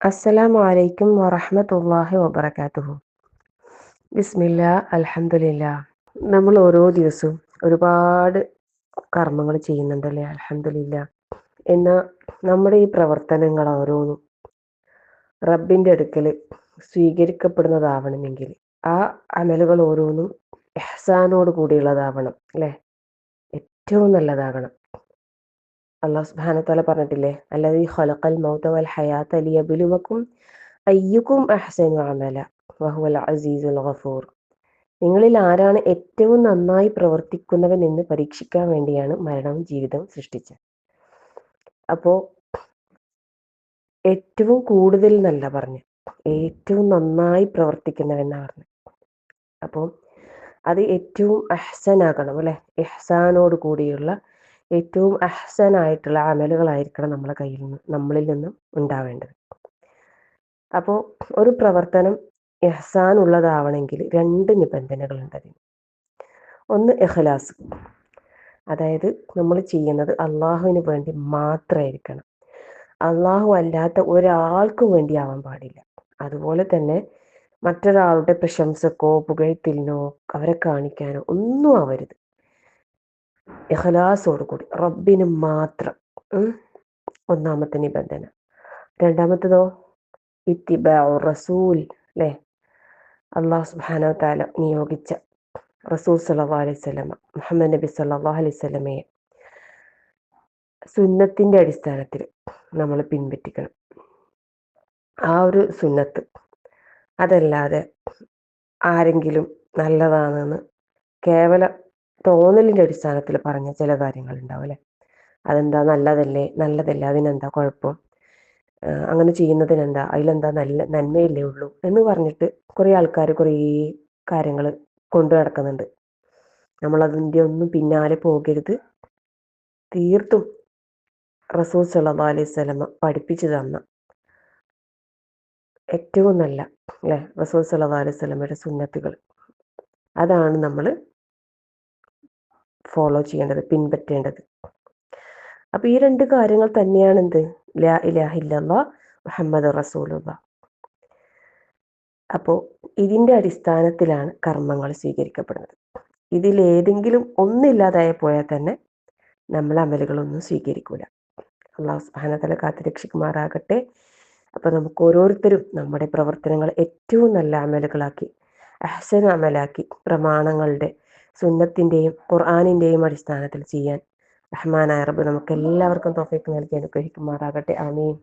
അസ്സലാമു അലൈക്കും വറഹ്മത്തുള്ളാഹി വബറകാതുഹു. ബിസ്മില്ല അലഹമില്ല നമ്മൾ ഓരോ ദിവസവും ഒരുപാട് കർമ്മങ്ങൾ ചെയ്യുന്നുണ്ടല്ലേ? അലഹമില്ല എന്നാൽ നമ്മുടെ ഈ പ്രവർത്തനങ്ങൾ ഓരോന്നും റബ്ബിന്റെ അടുക്കൽ സ്വീകരിക്കപ്പെടുന്നതാവണമെങ്കിൽ ആ അമലുകൾ ഓരോന്നും എഹ്സാനോട് കൂടിയുള്ളതാവണം അല്ലേ? ഏറ്റവും നല്ലതാകണം. അള്ളാഹു സുബ്ഹാനഹു പറഞ്ഞിട്ടില്ലേ? അല്ലദീ ഖലഖൽ മൗത വൽ ഹയാത ലിയബ്ലുവക്കും അയ്യുക്കും അഹ്സനു അമല. വഹുവൽ അസീസുൽ ഗഫൂർ. നിങ്ങളിൽ ആരാണ് ഏറ്റവും നന്നായി പ്രവർത്തിക്കുന്നവൻ എന്ന് പരീക്ഷിക്കാൻ വേണ്ടിയാണ് മരണവും ജീവിതവും സൃഷ്ടിച്ചത്. അപ്പോൾ ഏറ്റവും കൂടുതൽ എന്നല്ല പറഞ്ഞു ഏറ്റവും നന്നായി പ്രവർത്തിക്കുന്നവെന്നാണ് പറഞ്ഞു അപ്പോൾ അത് ഏറ്റവും അഹ്സനാകണം അല്ലെ? ഇഹ്സാനോട് കൂടിയുള്ള ഏറ്റവും അഹ്സനായിട്ടുള്ള അമലുകളായിരിക്കണം നമ്മളെ കയ്യിൽ നിന്ന് നമ്മളിൽ നിന്നും ഉണ്ടാവേണ്ടത്. അപ്പോൾ ഒരു പ്രവർത്തനം എഹ്സാൻ ഉള്ളതാവണമെങ്കിൽ രണ്ട് നിബന്ധനകളുണ്ട് അതിന്. ഒന്ന് എഹ്ലാസ് അതായത് നമ്മൾ ചെയ്യുന്നത് അള്ളാഹുവിന് വേണ്ടി മാത്രമായിരിക്കണം അള്ളാഹു അല്ലാത്ത ഒരാൾക്കും വേണ്ടി ആവാൻ പാടില്ല. അതുപോലെ തന്നെ മറ്റൊരാളുടെ പ്രശംസക്കോ പുകഴ്ത്തിലിനോ അവരെ കാണിക്കാനോ ഒന്നും ആവരുത്. ഇഖലാസോട് കൂടി റബ്ബിന് മാത്രം ഒന്നാമത്തെ നിബന്ധന. രണ്ടാമത്തതോ? ഇത്തിബ റസൂൽ അല്ലേ അള്ളാഹു സുബ്ഹാനഹു താല നിയോഗിച്ച റസൂൽ സല്ലാ അലൈഹി സ്വലമ മുഹമ്മദ് നബി സല്ലാ അലൈഹി സ്വലമയെ സുന്നത്തിന്റെ അടിസ്ഥാനത്തിൽ നമ്മൾ പിൻപറ്റിക്കണം. ആ ഒരു സുന്നത്ത് അതല്ലാതെ ആരെങ്കിലും നല്ലതാണെന്ന് കേവല തോന്നലിന്റെ അടിസ്ഥാനത്തിൽ പറഞ്ഞ ചില കാര്യങ്ങൾ ഉണ്ടാവും അല്ലെ? അതെന്താ നല്ലതല്ലേ? നല്ലതല്ലേ? അതിനെന്താ കുഴപ്പം? അങ്ങനെ ചെയ്യുന്നതിനെന്താ? അതിലെന്താ നല്ല നന്മയില്ലേ ഉള്ളൂ? എന്ന് പറഞ്ഞിട്ട് കുറേ ആൾക്കാർ കുറേ കാര്യങ്ങൾ കൊണ്ടു നടക്കുന്നുണ്ട്. നമ്മൾ അതിന്റെ ഒന്നും പിന്നാലെ പോകരുത്. തീർത്തും റസൂൽ സല്ലാ അലൈഹി സ്വലമ പഠിപ്പിച്ചു തന്ന ഏറ്റവും നല്ല അല്ലെ? റസൂൽ സല്ലാ അലൈഹി സ്വലമയുടെ സുന്നത്തുകൾ. അതാണ് നമ്മൾ ഫോളോ ചെയ്യേണ്ടത് പിൻപറ്റേണ്ടത്. അപ്പൊ ഈ രണ്ട് കാര്യങ്ങൾ തന്നെയാണ് എന്ത് ലാ മുഹമ്മദ് റസൂലുള്ള. അപ്പോൾ ഇതിന്റെ അടിസ്ഥാനത്തിലാണ് കർമ്മങ്ങൾ സ്വീകരിക്കപ്പെടുന്നത്. ഇതിലേതെങ്കിലും ഒന്നില്ലാതായി പോയാൽ തന്നെ നമ്മൾ അമലുകളൊന്നും സ്വീകരിക്കൂല. അള്ളാഹു സുബാനതല കാത്തുരക്ഷിക്കുമാറാകട്ടെ അപ്പൊ നമുക്ക് ഓരോരുത്തരും നമ്മുടെ പ്രവർത്തനങ്ങൾ ഏറ്റവും നല്ല അമലുകളാക്കി അഹ്സന അമലാക്കി പ്രമാണങ്ങളുടെ സുന്നത്തിന്റെയും ഖുർആാനിന്റെയും അടിസ്ഥാനത്തിൽ ചെയ്യാൻ റഹ്മാനായ റബ്ബ് നമുക്ക് എല്ലാവർക്കും തോഫിക്ക് നൽകി അനുഗ്രഹിക്കുമാറാകട്ടെ. ആമീൻ.